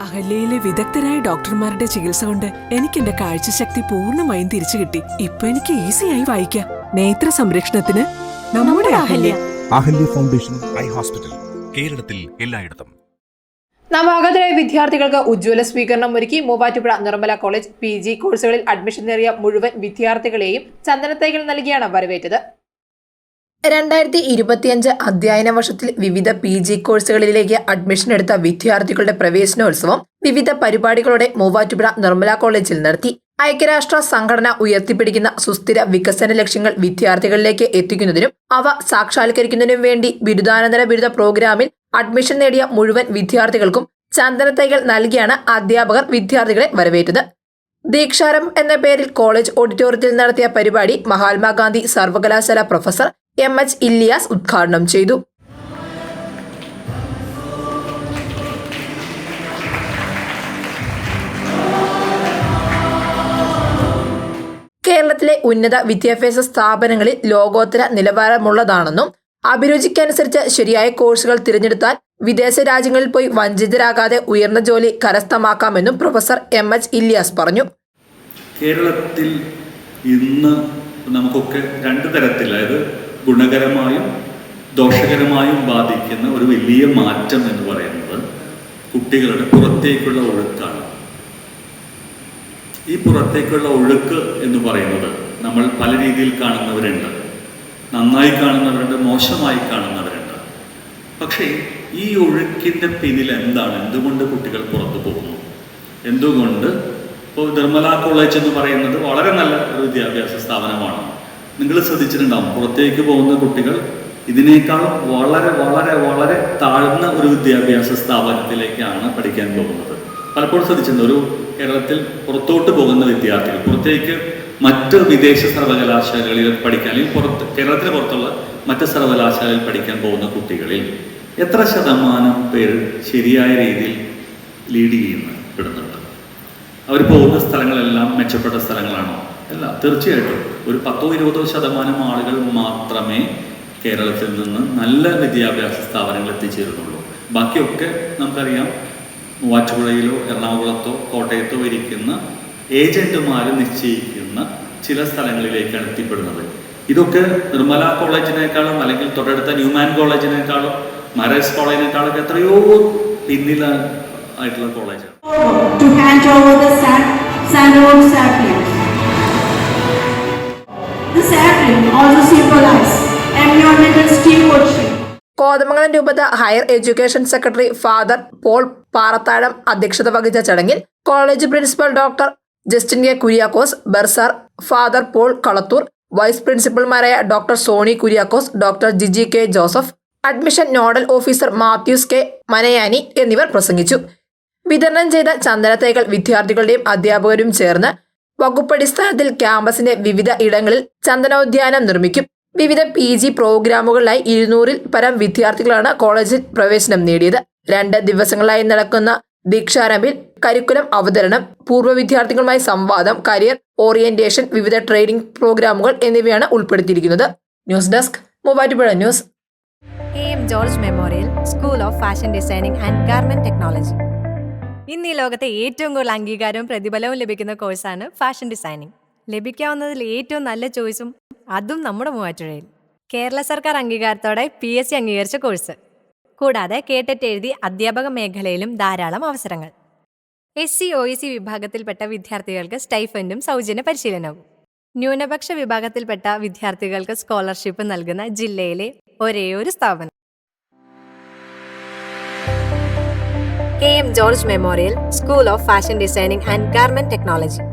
അഹല്യയിലെ വിദഗ്ധരായ ഡോക്ടർമാരുടെ ചികിത്സ കൊണ്ട് എനിക്ക് എന്റെ കാഴ്ചശക്തി പൂർണമായും തിരിച്ചു കിട്ടി. ഇപ്പൊ എനിക്ക് ഈസിയായി വായിക്കാം. നേത്ര സംരക്ഷണത്തിന് നമ്മുടെ Ahalya. Ahalya. Foundation eye hospital കേരളത്തിൽ എല്ലായിടത്തും. നവാഗതരായ വിദ്യാർത്ഥികൾക്ക് ഉജ്ജ്വല സ്വീകരണം ഒരുക്കി Muvattupuzha Nirmala college P G കോഴ്സുകളിൽ അഡ്മിഷൻ നേടിയ മുഴുവൻ വിദ്യാർത്ഥികളെയും ചന്ദനത്തൈകൾ നൽകിയാണ് വരവേറ്റത്. രണ്ടായിരത്തി ഇരുപത്തിയഞ്ച് അധ്യയന വർഷത്തിൽ വിവിധ പി ജി കോഴ്സുകളിലേക്ക് അഡ്മിഷൻ എടുത്ത വിദ്യാർത്ഥികളുടെ പ്രവേശനോത്സവം വിവിധ പരിപാടികളോടെ മൂവാറ്റുപുഴ നിർമ്മല കോളേജിൽ നടത്തി. ഐക്യരാഷ്ട്ര സംഘടന ഉയർത്തിപ്പിടിക്കുന്ന സുസ്ഥിര വികസന ലക്ഷ്യങ്ങൾ വിദ്യാർത്ഥികളിലേക്ക് എത്തിക്കുന്നതിനും അവ സാക്ഷാത്കരിക്കുന്നതിനും വേണ്ടി ബിരുദാനന്തര ബിരുദ പ്രോഗ്രാമിൽ അഡ്മിഷൻ നേടിയ മുഴുവൻ വിദ്യാർത്ഥികൾക്കും ചന്ദനത്തൈകൾ നൽകിയാണ് അധ്യാപകർ വിദ്യാർത്ഥികളെ വരവേറ്റത്. ദീക്ഷാരം എന്ന പേരിൽ കോളേജ് ഓഡിറ്റോറിയത്തിൽ നടത്തിയ പരിപാടി മഹാത്മാഗാന്ധി സർവകലാശാല പ്രൊഫസർ എം എച്ച് ഇല്ലിയാസ് ഉദ്ഘാടനം ചെയ്തു. കേരളത്തിലെ ഉന്നത വിദ്യാഭ്യാസ സ്ഥാപനങ്ങളിൽ ലോകോത്തര നിലവാരമുള്ളതാണെന്നും അഭിരുചിക്കനുസരിച്ച് ശരിയായ കോഴ്സുകൾ തിരഞ്ഞെടുത്താൽ വിദേശ രാജ്യങ്ങളിൽ പോയി വഞ്ചിതരാകാതെ ഉയർന്ന ജോലി കരസ്ഥമാക്കാമെന്നും പ്രൊഫസർ എം എച്ച് ഇല്ലിയാസ് പറഞ്ഞു. കേരളത്തിൽ ഇന്ന് നമുക്കൊക്കെ രണ്ട് തരത്തിൽ അതായത് ഗുണകരമായും ദോഷകരമായും ബാധിക്കുന്ന ഒരു വലിയ മാറ്റം എന്ന് പറയുന്നത് കുട്ടികളുടെ പുറത്തേക്കുള്ള ഒഴുക്കാണ്. ഈ പുറത്തേക്കുള്ള ഒഴുക്ക് എന്ന് പറയുന്നത് നമ്മൾ പല രീതിയിൽ കാണുന്നവരുണ്ട്. നന്നായി കാണുന്നവരുണ്ട് മോശമായി കാണുന്നവരുണ്ട്. പക്ഷേ ഈ ഒഴുക്കിന്റെ പിന്നിൽ എന്താണ്? എന്തുകൊണ്ട് കുട്ടികൾ പുറത്തു പോകുന്നു? എന്തുകൊണ്ട്? ഇപ്പോൾ നിർമ്മല കോളേജ് എന്ന് പറയുന്നത് വളരെ നല്ല ഒരു വിദ്യാഭ്യാസ സ്ഥാപനമാണ്. നിങ്ങൾ ശ്രദ്ധിച്ചിട്ടുണ്ടാവും. പുറത്തേക്ക് പോകുന്ന കുട്ടികൾ ഇതിനേക്കാളും വളരെ വളരെ വളരെ താഴ്ന്ന ഒരു വിദ്യാഭ്യാസ സ്ഥാപനത്തിലേക്കാണ് പഠിക്കാൻ പോകുന്നത്. പലപ്പോഴും ശ്രദ്ധിച്ചിട്ടുണ്ട്. ഒരു കേരളത്തിൽ പുറത്തോട്ട് പോകുന്ന വിദ്യാർത്ഥികൾ പുറത്തേക്ക് മറ്റ് വിദേശ സർവകലാശാലകളിൽ പഠിക്കാൻ അല്ലെങ്കിൽ പുറത്ത് കേരളത്തിന് പുറത്തുള്ള മറ്റ് സർവകലാശാലയിൽ പഠിക്കാൻ പോകുന്ന കുട്ടികളിൽ എത്ര ശതമാനം പേര് ശരിയായ രീതിയിൽ ലീഡ് ചെയ്യുന്ന പെടുന്നുണ്ട്. അവർ പോകുന്ന സ്ഥലങ്ങളെല്ലാം മെച്ചപ്പെട്ട സ്ഥലങ്ങളാണോ? അല്ല തീർച്ചയായിട്ടും. ഒരു പത്തോ ഇരുപതോ ശതമാനം ആളുകൾ മാത്രമേ കേരളത്തിൽ നിന്ന് നല്ല വിദ്യാഭ്യാസ സ്ഥാപനങ്ങളിൽ എത്തിച്ചേരുന്നുള്ളൂ. ബാക്കിയൊക്കെ നമുക്കറിയാം മൂവാറ്റുപുഴയിലോ എറണാകുളത്തോ കോട്ടയത്തോ ഇരിക്കുന്ന ഏജന്റുമാർ നിശ്ചയിക്കുന്ന ചില സ്ഥലങ്ങളിലേക്കാണ് എത്തിപ്പെടുന്നത്. ഇതൊക്കെ നിർമ്മല കോളേജിനേക്കാളും അല്ലെങ്കിൽ തൊട്ടടുത്ത ന്യൂമാൻ കോളേജിനേക്കാളും മരേസ് കോളേജിനേക്കാളും എത്രയോ പിന്നില ആയിട്ടുള്ള കോളേജാണ്. കോതമംഗലം രൂപത higher education secretary father Paul Parathazham അധ്യക്ഷത വഹിച്ച ചടങ്ങിൽ college principal doctor Justin K Kuriakose bursar father Paul Kalathoor vice പ്രിൻസിപ്പൽമാരായ doctor Soni Kuriakose doctor Jiji K Joseph admission nodal officer Mathews K Manayani എന്നിവർ പ്രസംഗിച്ചു. വിതരണം ചെയ്ത ചന്ദനത്തൈകൾ വിദ്യാർത്ഥികളുടെയും അധ്യാപകരും ചേർന്ന് വകുപ്പടിസ്ഥാനത്തിൽ ക്യാമ്പസിന്റെ വിവിധ ഇടങ്ങളിൽ ചന്ദനോദ്യാനം നിർമ്മിക്കും. വിവിധ പി ജി പ്രോഗ്രാമുകളിലായി ഇരുന്നൂറിൽ പരം വിദ്യാർത്ഥികളാണ് കോളേജിൽ പ്രവേശനം നേടിയത്. രണ്ട് ദിവസങ്ങളായി നടക്കുന്ന ദീക്ഷാരംഭിൽ കരിക്കുലം അവതരണം പൂർവ വിദ്യാർത്ഥികളുമായി സംവാദം കരിയർ ഓറിയന്റേഷൻ വിവിധ ട്രെയിനിംഗ് പ്രോഗ്രാമുകൾ എന്നിവയാണ് ഉൾപ്പെടുത്തിയിരിക്കുന്നത്. News desk Muvattupuzha news. K M George memorial school of fashion designing and garment technology. ഇന്ന് ഈ ലോകത്തെ ഏറ്റവും കൂടുതൽ അംഗീകാരവും പ്രതിഫലവും ലഭിക്കുന്ന കോഴ്സാണ് ഫാഷൻ ഡിസൈനിങ്. ലഭിക്കാവുന്നതിൽ ഏറ്റവും നല്ല ചോയ്സും അതും നമ്മുടെ മൂവാറ്റുഴയിൽ കേരള സർക്കാർ അംഗീകാരത്തോടെ പി എസ് സി അംഗീകരിച്ച കോഴ്സ്. കൂടാതെ കേട്ടിട്ട് എഴുതി അധ്യാപക മേഖലയിലും ധാരാളം അവസരങ്ങൾ. എസ് സി ഒ സി വിഭാഗത്തിൽപ്പെട്ട വിദ്യാർത്ഥികൾക്ക് സ്റ്റൈഫൻഡും സൗജന്യ പരിശീലനവും. ന്യൂനപക്ഷ വിഭാഗത്തിൽപ്പെട്ട വിദ്യാർത്ഥികൾക്ക് സ്കോളർഷിപ്പ് നൽകുന്ന ജില്ലയിലെ ഒരേയൊരു സ്ഥാപനം. KM George Memorial School of Fashion Designing and Garment Technology.